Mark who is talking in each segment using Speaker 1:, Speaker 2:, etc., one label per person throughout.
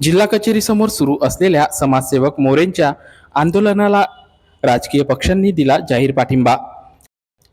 Speaker 1: जिल्हा कचेरीसमोर सुरू असलेल्या समाजसेवक मोरेंच्या आंदोलनाला राजकीय पक्षांनी दिला जाहीर पाठिंबा.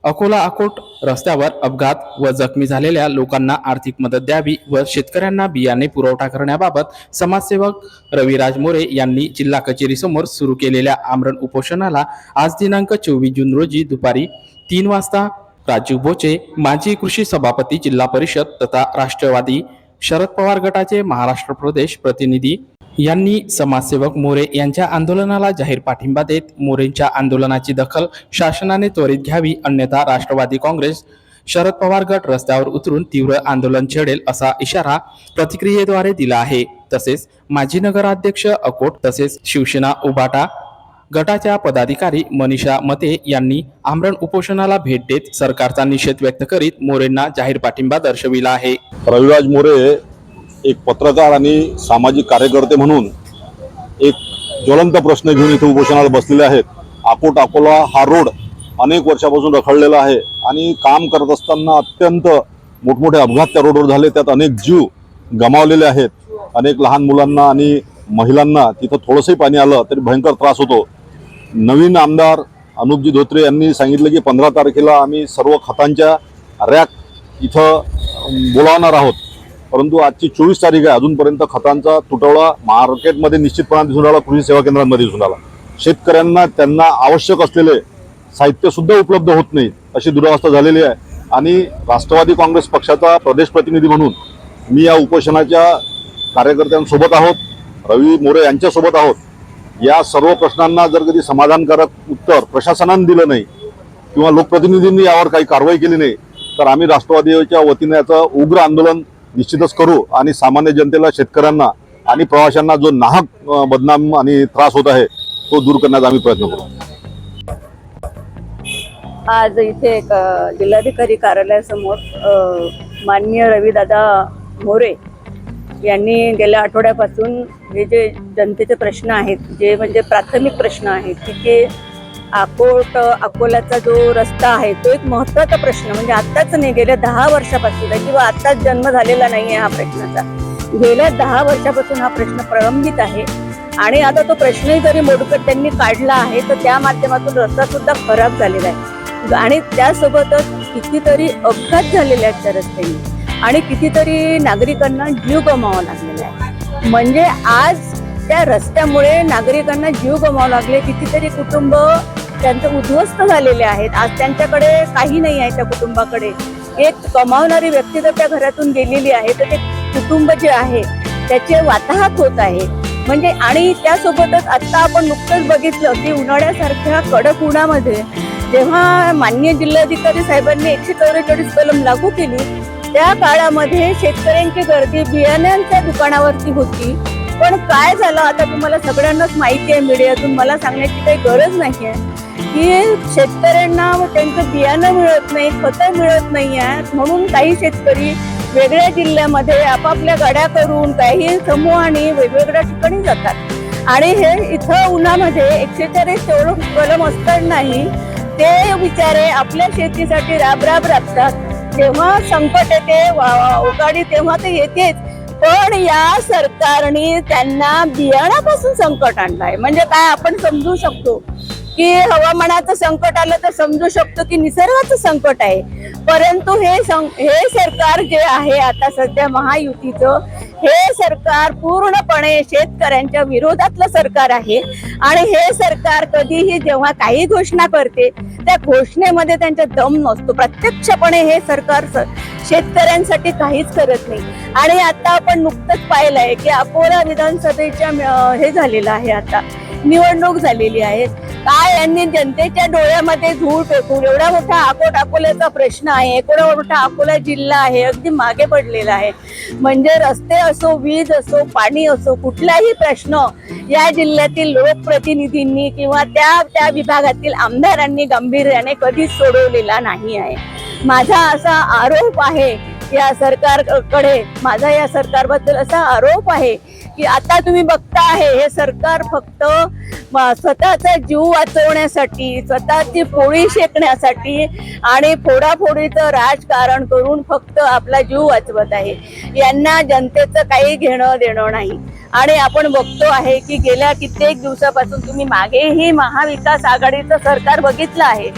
Speaker 1: अकोला अकोट रस्त्यावर अपघात व जखमी झालेल्या लोकांना आर्थिक मदत द्यावी व शेतकऱ्यांना बियाणे पुरवठा करण्याबाबत समाजसेवक रविराज मोरे यांनी जिल्हा कचेरीसमोर सुरू केलेल्या आमरण उपोषणाला आज दिनांक चोवीस जून रोजी दुपारी तीन वाजता राजीव बोचे माजी कृषी सभापती जिल्हा परिषद तथा राष्ट्रवादी शरद पवार गटाचे महाराष्ट्र प्रदेश प्रतिनिधी यांनी समाजसेवक मोरे यांच्या आंदोलनाला जाहीर पाठिंबा देत मोरेंच्या आंदोलनाची दखल शासनाने त्वरित घ्यावी अन्यथा राष्ट्रवादी काँग्रेस शरद पवार गट रस्त्यावर उतरून तीव्र आंदोलन छेडेल असा इशारा प्रतिक्रियेद्वारे दिला आहे. तसेच माजी नगराध्यक्ष अकोट तसेच शिवसेना उबाटा गटाच्या पदाधिकारी मनीषा मते यांनी आमरण उपोषणाला भेट देत सरकारचा निषेध व्यक्त करीत मोरेंना जाहीर पाठिंबा दर्शविला आहे.
Speaker 2: रविराज मोरे एक पत्रकार आणि सामाजिक कार्यकर्ते म्हणून एक ज्वलंत प्रश्न घेऊन इथे उपोषणाला बसलेले आहेत. अकोट अकोला हा रोड अनेक वर्षापासून रखडलेला आहे आणि काम करत असताना अत्यंत मोठमोठे अपघात त्या रोडवर झाले. त्यात अनेक जीव गमावलेले आहेत. अनेक लहान मुलांना आणि महिलांना तिथं थोडंसंही पाणी आलं तरी भयंकर त्रास होतो. नवीन आमदार अनुपजी धोत्रे यांनी सांगितलं की पंधरा तारखेला आम्ही सर्व खतांच्या रॅक इथं बोलावणार आहोत. परंतु आजची चोवीस तारीख आहे. अजूनपर्यंत खतांचा तुटवडा मार्केटमध्ये निश्चितपणा दिसून आला कृषी सेवा केंद्रांमध्ये दिसून आला शेतकऱ्यांना त्यांना आवश्यक असलेले साहित्यसुद्धा उपलब्ध होत नाही अशी दुरावस्था झालेली आहे. आणि राष्ट्रवादी काँग्रेस पक्षाचा प्रदेश प्रतिनिधी म्हणून मी या उपोषणाच्या कार्यकर्त्यांसोबत आहोत. रवी मोरे यांच्यासोबत आहोत. या सर्व प्रश्नांना जर कधी समाधानकारक उत्तर प्रशासनाने दिलं नाही किंवा लोकप्रतिनिधींनी यावर काही कारवाई केली नाही तर आम्ही राष्ट्रवादीच्या वतीने याचं उग्र आंदोलन निश्चितच करू आणि सामान्य जनतेला शेतकऱ्यांना आणि प्रवाशांना जो नाहक बदनाम आणि त्रास होत आहे तो दूर करण्याचा आम्ही प्रयत्न करू.
Speaker 3: आज इथे जिल्हाधिकारी कार्यालयासमोर माननीय रवीदादा मोरे यांनी गेल्या आठवड्यापासून हे जे जनतेचे प्रश्न आहेत जे म्हणजे प्राथमिक प्रश्न आहेत की जे अकोट अकोल्याचा जो रस्ता आहे तो एक महत्त्वाचा प्रश्न म्हणजे आत्ताच नाही गेल्या दहा वर्षापासून किंवा आत्ताच जन्म झालेला नाही आहे हा प्रश्नाचा. गेल्या दहा वर्षापासून हा प्रश्न प्रलंबित आहे. आणि आता तो प्रश्नही जरी मोडकत त्यांनी काढला आहे तर त्या माध्यमातून रस्ता सुद्धा खराब झालेला आहे. आणि त्यासोबतच कितीतरी अपघात झालेले आहेत त्या रस्त्याने. आणि कितीतरी नागरिकांना जीव गमावा लागलेला आहे. म्हणजे आज त्या रस्त्यामुळे नागरिकांना जीव गमावा लागले कितीतरी कुटुंब त्यांचं उद्ध्वस्त झालेले आहेत. आज त्यांच्याकडे काही नाही आहे त्या कुटुंबाकडे. एक कमावणारी व्यक्ती जर त्या घरातून गेलेली आहे तर ते कुटुंब जे आहे त्याचे वाताहत होत आहे. म्हणजे आणि त्यासोबतच आत्ता आपण नुकतंच बघितलं की उन्हाळ्यासारख्या कडक उन्हामध्ये जेव्हा मान्य जिल्हाधिकारी साहेबांनी एकशे चौवेचाळीस कलम लागू केली त्या काळामध्ये शेतकऱ्यांची गर्दी बियाण्यांच्या दुकानावरती होती. पण काय झालं? आता तुम्हाला सगळ्यांनाच माहिती आहे मीडियातून. मला सांगण्याची काही गरज नाही आहे की शेतकऱ्यांना त्यांचं बियाणं मिळत नाही खतं मिळत नाही आहेत म्हणून काही शेतकरी वेगळ्या जिल्ह्यामध्ये आपापल्या गाड्या करून काही समूहाने वेगवेगळ्या ठिकाणी जातात. आणि हे इथं उन्हामध्ये एकशे चाळीस तेवढं कलम असतानाही ते बिचारे आपल्या शेतीसाठी राबराब राबतात. जेव्हा संकट येते वा- तेव्हा ते येतेच. पण या सरकारने त्यांना बियाणापासून संकट आणलाय. म्हणजे काय आपण समजू शकतो की हवामानाचं संकट आलं तर समजू शकतो की निसर्गाचं संकट आहे. परंतु हे सं- हे सरकार जे आहे आता सध्या महायुतीचं हे सरकार पूर्णपणे शेतकऱ्यांच्या विरोधातलं सरकार आहे. आणि हे सरकार कधीही जेव्हा काही घोषणा करते त्या घोषणेमध्ये त्यांचा दम नसतो. प्रत्यक्षपणे हे सरकार शेतकऱ्यांसाठी काहीच करत नाही. आणि आता आपण नुकतंच पाहिलंय की अकोला विधानसभेच्या हे झालेलं आहे आता. निवडणूक झालेली आहे काय यांनी जनतेच्या डोळ्यामध्ये धूळ फेकून एवढा मोठा अकोट अकोल्याचा प्रश्न आहे एवढा मोठा अकोला जिल्हा आहे अगदी मागे पडलेला आहे. म्हणजे रस्ते असो वीज असो पाणी असो कुठलाही प्रश्न या जिल्ह्यातील लोकप्रतिनिधींनी किंवा त्या त्या विभागातील आमदारांनी गांभीर्याने कधीच सोडवलेला नाही आहे. माझा असा आरोप आहे या सरकारकडे माझा या सरकारबद्दल असा आरोप आहे की आता तुम्ही बघता आहे हे सरकार फक्त स्वतःचा जीव वाचवण्यासाठी स्वतःची पोळी शेकण्यासाठी आणि फोडाफोडीचं राजकारण करून फक्त आपला जीव वाचवत आहे. यांना जनतेचं काही घेणं देणं नाही. आणि आपण बघतो आहे की गेल्या कित्येक दिवसापासून तुम्ही मागेही महाविकास आघाडीचं सरकार बघितलं आहे.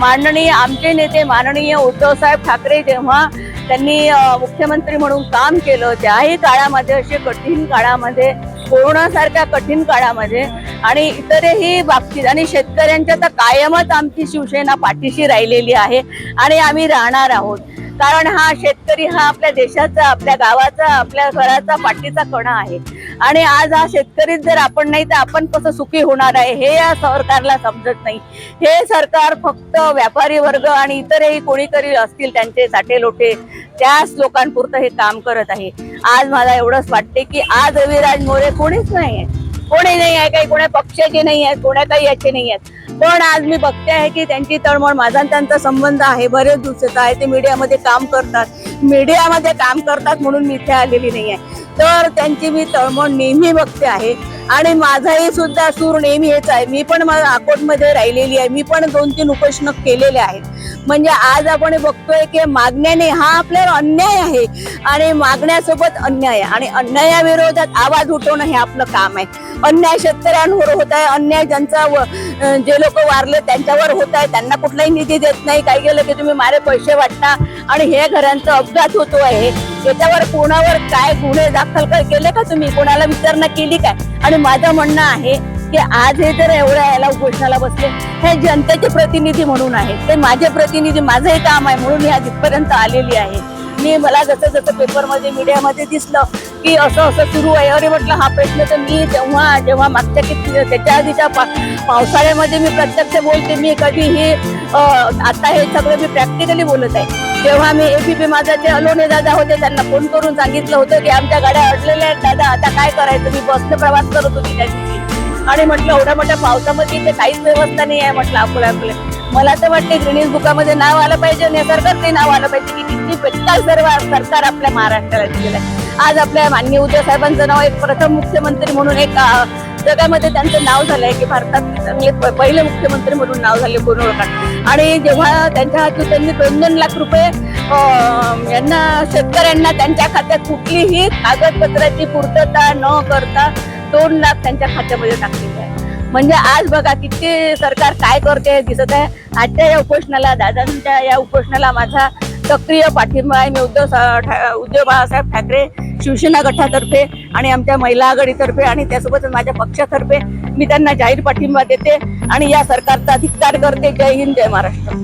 Speaker 3: माननीय आमचे नेते माननीय उद्धवसाहेब ठाकरे जेव्हा त्यांनी मुख्यमंत्री म्हणून काम केलं त्याही काळामध्ये असे कठीण काळामध्ये कोरोनासारख्या कठीण काळामध्ये आणि इतरही बाबतीत आणि शेतकऱ्यांच्या तर कायमच आमची शिवसेना पाठीशी राहिलेली आहे आणि आम्ही राहणार आहोत. कारण हा शेतकरी हा आपल्या देशाचा आपल्या गावाचा आपल्या घराचा पाठीचा कणा आहे. आणि आज हा शेतकरी जर आपण नाही तर आपण कसं सुखी होणार आहे हे या सरकारला समजत नाही. हे सरकार फक्त व्यापारी वर्ग आणि इतरही कोणीतरी असतील त्यांचे साठे लोटे त्याच लोकांपुरतं हे काम करत आहे. आज मला एवढंच वाटते की आज रविराज मोरे कोणीच नाही आहे कोणी नाही आहे काही कोण्या पक्षाचे नाही आहेत कोण्या काही याचे नाही आहेत. पण आज मी बघते आहे की त्यांची तळमळ माझा आणि त्यांचा संबंध आहे बरेच दिवसाचा आहे ते मीडियामध्ये काम करतात. मीडियामध्ये काम करतात म्हणून मी इथे आलेली नाही आहे. तर त्यांची मी तळमळ नेहमी बघते आहे. आणि माझाही सुद्धा सूर नेहमी हेच आहे. मी पण माझ्या अकोटमध्ये राहिलेली आहे. मी पण दोन तीन उपोषण केलेले आहेत. म्हणजे आज आपण हे बघतोय की मागण्याने हा आपल्यावर अन्याय आहे. आणि मागण्यासोबत अन्याय आहे. आणि अन्यायाविरोधात आवाज उठवणं हे आपलं काम आहे. अन्याय शेतकऱ्यांवर होत आहे. अन्याय ज्यांचा व- जे लोक वारले त्यांच्यावर होत आहे त्यांना कुठलाही निधी देत नाही. काही केलं की तुम्ही मारे पैसे वाटता आणि हे घरांचा अपघात होतो आहे. याच्यावर कोणावर काय गुन्हे दाखल केले का तुम्ही? कोणाला विचारणा केली काय? आणि माझं म्हणणं आहे की आज हे जर एवढ्या याला उपोषणाला बसले हे जनतेचे प्रतिनिधी म्हणून आहेत. ते माझे प्रतिनिधी माझंही काम आहे म्हणून मी आज इथपर्यंत आलेली आहे. मी मला जसं जसं पेपरमध्ये मीडियामध्ये दिसलं की असं असं सुरू आहे. अरे म्हटलं हा प्रश्न तर मी तेव्हा जेव्हा मागच्या किती त्याच्या आधीच्या पा पावसाळ्यामध्ये मी प्रत्यक्ष बोलते मी कधीही हे आता हे सगळं मी प्रॅक्टिकली बोलत आहे. तेव्हा मी एबीपी माझा जे अलोने दादा होते त्यांना फोन करून सांगितलं होतं की आमच्या गाड्या अडलेल्या आहेत दादा आता काय करायचं? मी बसने प्रवास करत होती त्या दिवशी आणि म्हटलं एवढ्या मोठ्या पावसामध्ये इथे काहीच व्यवस्था नाही आहे म्हटलं अकोला अकोला मला तर वाटते ग्रीनिज बुकामध्ये नाव आलं पाहिजे आणि सरकारचे नाव आलं पाहिजे की किती बेकार सर्व सरकार आपल्या महाराष्ट्राला दिलेलं आहे. आज आपल्या माननीय उद्धव साहेबांचं नाव एक प्रथम मुख्यमंत्री म्हणून एक जगामध्ये त्यांचं नाव झालंय की भारतात चांगले प- पहिले मुख्यमंत्री म्हणून नाव झाले कोण आणि जेव्हा त्यांच्या हातून त्यांनी दोन दोन लाख रुपये यांना शेतकऱ्यांना त्यांच्या खात्यात कुठलीही कागदपत्राची पूर्तता न करता दोन लाख त्यांच्या खात्यामध्ये टाकले. आहे म्हणजे आज बघा किती सरकार काय करते दिसत आहे. आजच्या या उपोषणाला दादांच्या या उपोषणाला माझा सक्रिय पाठिंबा आहे. मी उद्धव उद्धव बाळासाहेब ठाकरे शिवसेना गटातर्फे आणि आमच्या महिला आघाडीतर्फे आणि त्यासोबतच माझ्या पक्षातर्फे मी त्यांना जाहीर पाठिंबा देते आणि या सरकारचा धिक्कार करते. जय हिंद जय महाराष्ट्र.